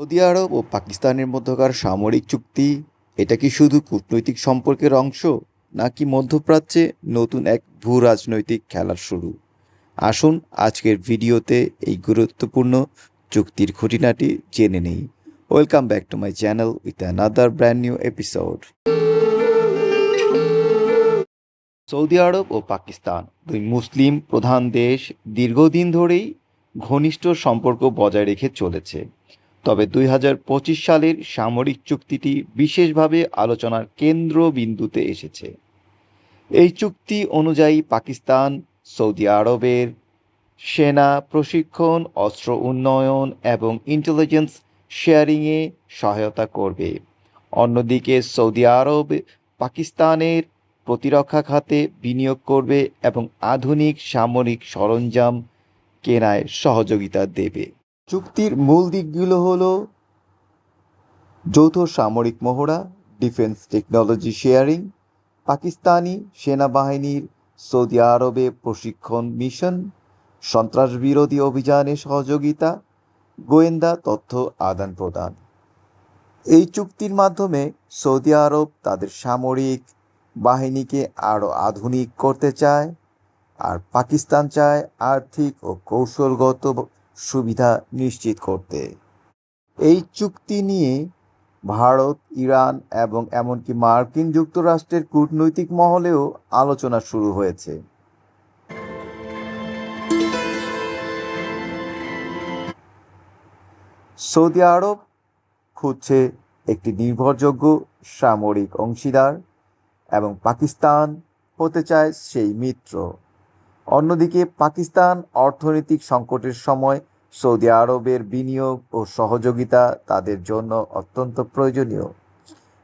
Saudi Arab ও পাকিস্তানের মধ্যকার সামরিক চুক্তি, এটা কি শুধু কূটনৈতিক সম্পর্কের অংশ, নাকি মধ্যপ্রাচ্যে নতুন এক ভূ রাজনৈতিক খেলার শুরু? আসুন আজকের ভিডিওতে এই গুরুত্বপূর্ণ চুক্তির খুঁটিনাটি জেনে নেই। Welcome back to my channel with another brand new episode Saudi Arab ও পাকিস্তান, দুই মুসলিম প্রধান দেশ, দীর্ঘদিন ধরেই ঘনিষ্ঠ সম্পর্ক বজায় রেখে চলেছে। তবে দুই হাজার পঁচিশ সালের সামরিক চুক্তিটি বিশেষভাবে আলোচনার কেন্দ্রবিন্দুতে এসেছে। এই চুক্তি অনুযায়ী পাকিস্তান, সৌদি আরবের সেনা প্রশিক্ষণ, অস্ত্র উন্নয়ন এবং ইন্টেলিজেন্স শেয়ারিংয়ে সহায়তা করবে। অন্যদিকে সৌদি আরব পাকিস্তানের প্রতিরক্ষা খাতে বিনিয়োগ করবে এবং আধুনিক সামরিক সরঞ্জাম কেনায় সহযোগিতা দেবে। চুক্তির মূল দিকগুলো হলো যৌথ সামরিক মহড়া, ডিফেন্স টেকনোলজি শেয়ারিং, পাকিস্তানি সেনাবাহিনীর সৌদি আরবে প্রশিক্ষণ মিশন সন্ত্রাস বিরোধী অভিযানে সহযোগিতা, গোয়েন্দা তথ্য আদান প্রদান। এই চুক্তির মাধ্যমে সৌদি আরব তাদের সামরিক বাহিনীকে আরও আধুনিক করতে চায়, আর পাকিস্তান চায় আর্থিক ও কৌশলগত সুবিধা নিশ্চিত করতে। এই চুক্তি নিয়ে ভারত, ইরান এবং এমনকি মার্কিন যুক্তরাষ্ট্রের কূটনৈতিক মহলেও আলোচনা শুরু হয়েছে। সৌদি আরব খুঁজছে একটি নির্ভরযোগ্য সামরিক অংশীদার এবং পাকিস্তান হতে চায় সেই মিত্র। অন্যদিকে পাকিস্তান অর্থনৈতিক সংকটের সময় সৌদি আরবের বিনিয়োগ ও সহযোগিতা তাদের জন্য অত্যন্ত প্রয়োজনীয়।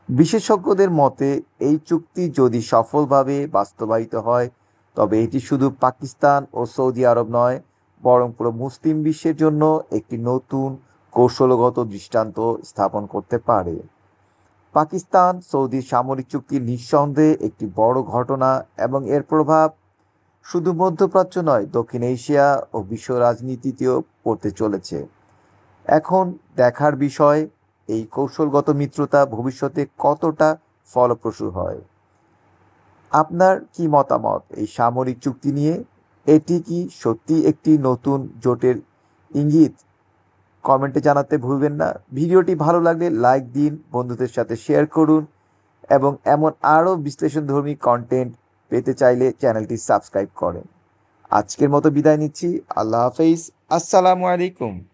বিশেষজ্ঞদের মতে, এই চুক্তি যদি সফলভাবে বাস্তবায়িত হয়, তবে এটি শুধু পাকিস্তান ও সৌদি আরব নয়, বরং পুরো মুসলিম বিশ্বের জন্য একটি নতুন কৌশলগত দৃষ্টান্ত স্থাপন করতে পারে। পাকিস্তান সৌদি সামরিক চুক্তি নিঃসন্দেহে একটি বড় ঘটনা এবং এর প্রভাব শুধু মধ্যপ্রাচ্য নয়, দক্ষিণ এশিয়া ও বিশ্ব রাজনীতিতেও পড়তে চলেছে। এখন দেখার বিষয়, এই কৌশলগত মিত্রতা ভবিষ্যতে কতটা ফলপ্রসূ হয়? আপনার কি মতামত এই সামরিক চুক্তি নিয়ে? এটি কি সত্যি একটি নতুন জোটের ইঙ্গিত? কমেন্টে জানাতে ভুলবেন না। ভিডিওটি ভালো লাগলে লাইক দিন, বন্ধুদের সাথে শেয়ার করুন এবং এমন আরও বিশ্লেষণধর্মী কন্টেন্ট পেতে চাইলে চ্যানেলটি সাবস্ক্রাইব করেন। আজকের মতো বিদায় নিচ্ছি। আল্লাহ হাফেজ। আসসালামু আলাইকুম।